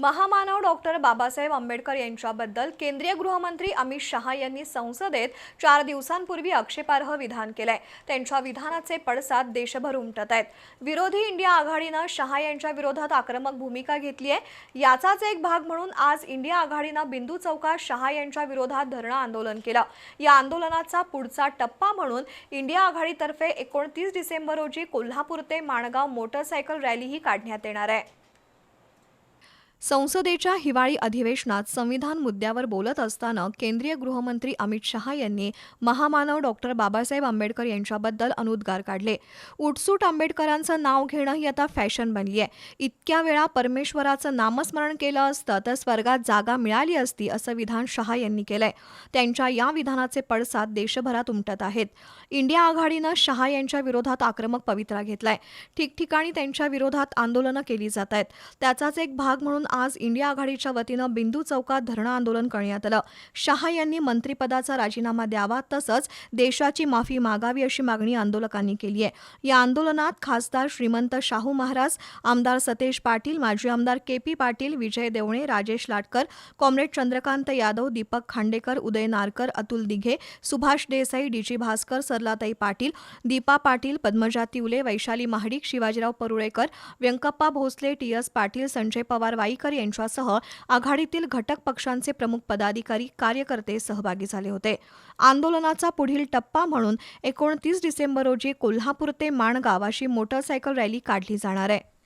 महामानव डॉक्टर बाबासाहेब आंबेडकर यांच्याबद्दल केंद्रीय गृहमंत्री अमित शहा यांनी संसदेत चार दिवसांपूर्वी आक्षेपार्ह विधान केलंय. त्यांच्या विधानाचे पडसाद देशभर उमटत आहेत. विरोधी इंडिया आघाडीनं शहा यांच्या विरोधात आक्रमक भूमिका घेतली आहे. याचाच एक भाग म्हणून आज इंडिया आघाडीनं बिंदू चौकात शहा यांच्या विरोधात धरणं आंदोलन केलं. या आंदोलनाचा पुढचा टप्पा म्हणून इंडिया आघाडीतर्फे एकोणतीस डिसेंबर रोजी कोल्हापूर ते माणगाव मोटरसायकल रॅलीही काढण्यात येणार आहे. संसदेच्या हिवाळी अधिवेशनात संविधान मुद्द्यावर बोलत असताना केंद्रीय गृहमंत्री अमित शहा यांनी महामानव डॉक्टर बाबासाहेब आंबेडकर यांच्याबद्दल अनुद्गार काढले. उठसूट आंबेडकरांचं नाव घेणं ही आता फॅशन बनली आहे इतक्या वेळा परमेश्वराचं नामस्मरण केलं असतं तर स्वर्गात जागा मिळाली असती असं विधान शहा यांनी केलंय. त्यांच्या या विधानाचे पडसाद देशभरात उमटत आहेत. इंडिया आघाडीनं शहा यांच्या विरोधात आक्रमक पवित्रा घेतलाय. ठिकठिकाणी त्यांच्या विरोधात आंदोलनं केली जात आहेत. त्याचाच एक भाग म्हणून आज इंडिया आघाडीच्या वतीनं बिंदू चौकात धरणं आंदोलन करण्यात आलं. शहा यांनी मंत्रिपदाचा राजीनामा द्यावा तसंच देशाची माफी मागावी अशी मागणी आंदोलकांनी केली आहे. या आंदोलनात खासदार श्रीमंत शाहू महाराज आमदार सतेज पाटील माजी आमदार K P Patil Vijay Devane Rajesh Latkar comrade Chandrakant Yadav Deepak Khandekar Uday Narkar Atul Dighe Subhash Desai DG Bhaskar Saralatai Patil Deepa Patil Padmaja Tivale Vaishali Mahadik Shivajirao Parulekar Vyankappa Bhosale T S Patil Sanjay Pawar Waikar यांच्यासह आघाडीतील घटक पक्षांचे प्रमुख पदाधिकारी कार्यकर्ते सहभागी झाले होते. आंदोलनाचा पुढील टप्पा म्हणून एकोणतीस डिसेंबर रोजी कोल्हापूर ते माणगाव अशी मोटरसायकल रॅली काढली जाणार आहे.